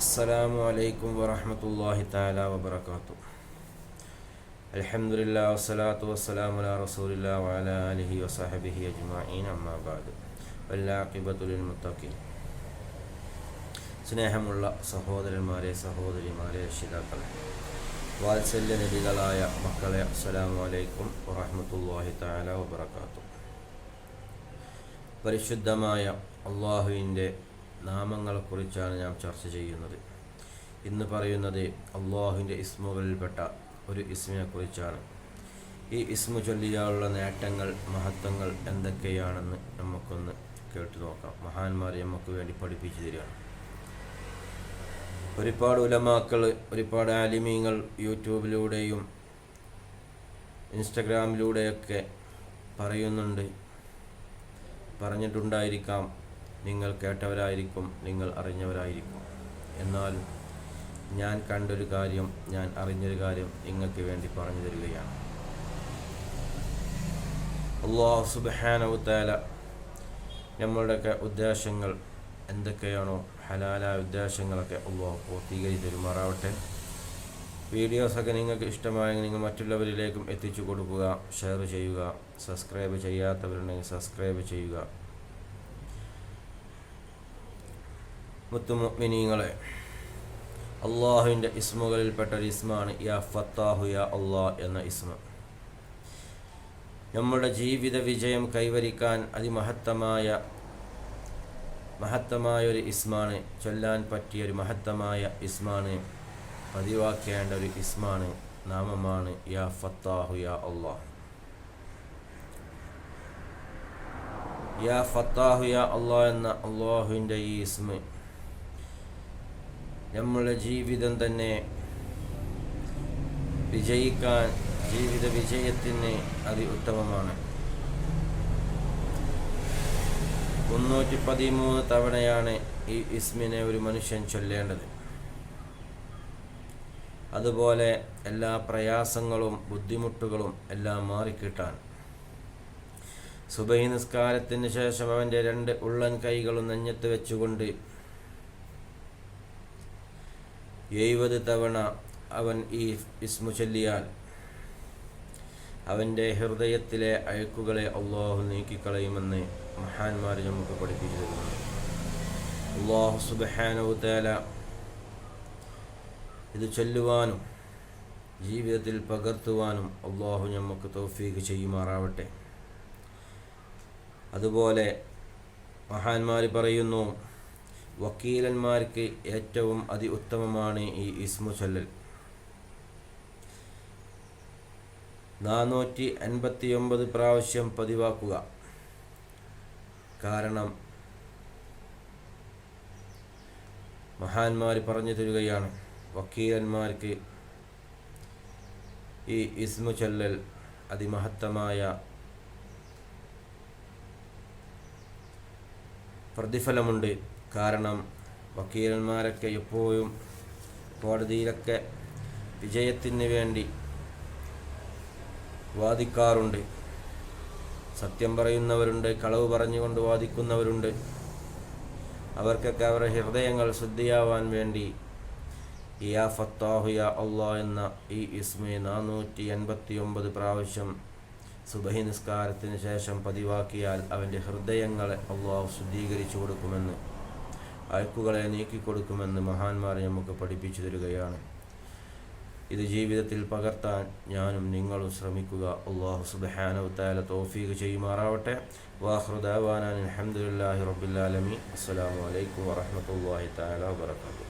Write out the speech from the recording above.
السلام عليكم ورحمة الله تعالى وبركاته الحمد لله والصلاة والسلام على رسول الله وعلى آله وصحبه أجمعين أما بعد والعاقبة للمتقين സ്നേഹമുള്ള സഹോദരന്മാരെ സഹോദരിമാരെ രക്ഷിതാക്കളെ വാത്സല്യ നബികളായ മക്കളെ അസ്സലാമു അലൈക്കും വറഹ്മത്തുള്ളാഹി തആല വബറകാതുഹു പരിശുദ്ധമായ അള്ളാഹുവിൻ്റെ നാമങ്ങളെക്കുറിച്ചാണ് ഞാൻ ചർച്ച ചെയ്യുന്നത്. ഇന്ന് പറയുന്നത് അള്ളാഹുവിന്റെ ഇസ്മുകളിൽപ്പെട്ട ഒരു ഇസ്മിനെക്കുറിച്ചാണ്. ഈ ഇസ്മു ചൊല്ലിയാലുള്ള നേട്ടങ്ങൾ മഹത്വങ്ങൾ എന്തൊക്കെയാണെന്ന് നമുക്കൊന്ന് കേട്ടു നോക്കാം. മഹാന്മാരെ നമുക്ക് വേണ്ടി പഠിപ്പിച്ചു തരികയാണ്. ഒരുപാട് ഉലമാക്കൾ ഒരുപാട് ആലിമീങ്ങൾ യൂട്യൂബിലൂടെയും ഇൻസ്റ്റഗ്രാമിലൂടെയൊക്കെ പറയുന്നുണ്ട്. പറഞ്ഞിട്ടുണ്ടായിരിക്കാം. നിങ്ങൾ കേട്ടവരായിരിക്കും നിങ്ങൾ അറിഞ്ഞവരായിരിക്കും. എന്നാൽ ഞാൻ കണ്ടൊരു കാര്യം ഞാൻ അറിഞ്ഞൊരു കാര്യം നിങ്ങൾക്ക് വേണ്ടി പറഞ്ഞു തരികയാണ്. അള്ളാഹു സുബാനവുത്താല നമ്മളുടെയൊക്കെ ഉദ്ദേശങ്ങൾ എന്തൊക്കെയാണോ ഹലാലായ ഉദ്ദേശങ്ങളൊക്കെ അള്ളാഹു പൂർത്തീകരിച്ച് തരുമാറാവട്ടെ. വീഡിയോസൊക്കെ നിങ്ങൾക്ക് ഇഷ്ടമായെങ്കിൽ നിങ്ങൾ മറ്റുള്ളവരിലേക്കും എത്തിച്ചു കൊടുക്കുക ഷെയർ ചെയ്യുക സബ്സ്ക്രൈബ് ചെയ്യാത്തവരുണ്ടെങ്കിൽ സബ്സ്ക്രൈബ് ചെയ്യുക. മുത്തുമിനീങ്ങളെ അള്ളാഹുവിന്റെ ഇസ്മുകളിൽപ്പെട്ട ഒരു ഇസ്മാണ് യാ ഫത്താഹു യാ അള്ളാഹ് എന്ന ഇസ്മ. നമ്മുടെ ജീവിത വിജയം കൈവരിക്കാൻ അതിമഹത്തമായ മഹത്തമായ ഒരു ഇസ്മാണ് ചൊല്ലാൻ പറ്റിയ ഒരു മഹത്തമായ ഇസ്മാണ് പതിവാക്കേണ്ട ഒരു ഇസ്മാണ് നാമമാണ് യാ ഫത്താഹു യാ അള്ളാഹ് യാ ഫത്താഹു യാ അള്ളാഹ് എന്ന അള്ളാഹുവിന്റെ ഈ ഇസ്മ നമ്മളുടെ ജീവിതം തന്നെ വിജയിക്കാൻ ജീവിത വിജയത്തിന് അതി ഉത്തമമാണ് മുന്നൂറ്റി പതിമൂന്ന് തവണയാണ് ഈ ഇസ്മിനെ ഒരു മനുഷ്യൻ ചൊല്ലേണ്ടത്. അതുപോലെ എല്ലാ പ്രയാസങ്ങളും ബുദ്ധിമുട്ടുകളും എല്ലാം മാറിക്കിട്ടാൻ. സുബൈ നിസ്കാരത്തിന് ശേഷം അവന്റെ രണ്ട് ഉള്ളൻ കൈകളും നെഞ്ഞത്ത് വെച്ചുകൊണ്ട് എഴുപത് തവണ അവൻ ഈ ഇസ്മു ചൊല്ലിയാൽ അവന്റെ ഹൃദയത്തിലെ അഴുക്കുകളെ അള്ളാഹു നീക്കിക്കളയുമെന്ന് മഹാന്മാർ നമുക്ക് പഠിപ്പിച്ചു തരുന്നു. അള്ളാഹു സുബഹാനവുത്തേല ഇത് ചൊല്ലുവാനും ജീവിതത്തിൽ പകർത്തുവാനും അള്ളാഹു നമുക്ക് തൗഫീഖ് ചെയ്യുമാറാവട്ടെ. അതുപോലെ മഹാന്മാർ പറയുന്നു വക്കീലന്മാർക്ക് ഏറ്റവും അതി ഉത്തമമാണ് ഈ ഇസ്മു ചൊല്ലൽ. നാനൂറ്റി അൻപത്തി ഒമ്പത് പ്രാവശ്യം പതിവാക്കുക. കാരണം മഹാന്മാർ പറഞ്ഞു തരികയാണ് വക്കീലന്മാർക്ക് ഈ ഇസ്മു ചൊല്ലൽ അതിമഹത്തമായ പ്രതിഫലമുണ്ട്. കാരണം വക്കീലന്മാരൊക്കെ എപ്പോഴും കോടതിയിലൊക്കെ വിജയത്തിന് വേണ്ടി വാദിക്കാറുണ്ട്. സത്യം പറയുന്നവരുണ്ട് കളവ് പറഞ്ഞുകൊണ്ട് വാദിക്കുന്നവരുണ്ട്. അവർക്കൊക്കെ അവരുടെ ഹൃദയങ്ങൾ ശുദ്ധിയാവാൻ വേണ്ടി യാ ഫത്താഹു യാ അള്ളാ എന്ന ഈ ഇസ്മി നാനൂറ്റി എൺപത്തി ഒമ്പത് പ്രാവശ്യം സുബഹി നിസ്കാരത്തിന് ശേഷം പതിവാക്കിയാൽ അവന്റെ ഹൃദയങ്ങളെ അള്ളാഹു ശുദ്ധീകരിച്ചു കൊടുക്കുമെന്ന് അയക്കുകളെ നീക്കിക്കൊടുക്കുമെന്ന് മഹാന്മാർ നമുക്ക് പഠിപ്പിച്ചു തരികയാണ്. ഇത് ജീവിതത്തിൽ പകർത്താൻ ഞാനും നിങ്ങളും ശ്രമിക്കുക. അള്ളാഹു സുബാനവത്തായ തോഫീഖ് ചെയ്യുമാറാവട്ടെ. വാഹൃദാൻ അലഹമുല്ലാഹി റബുല്ലാലമി അസ്സാം വലൈക്കും വാഹമത്തല്ലാഹി താല വാത്തു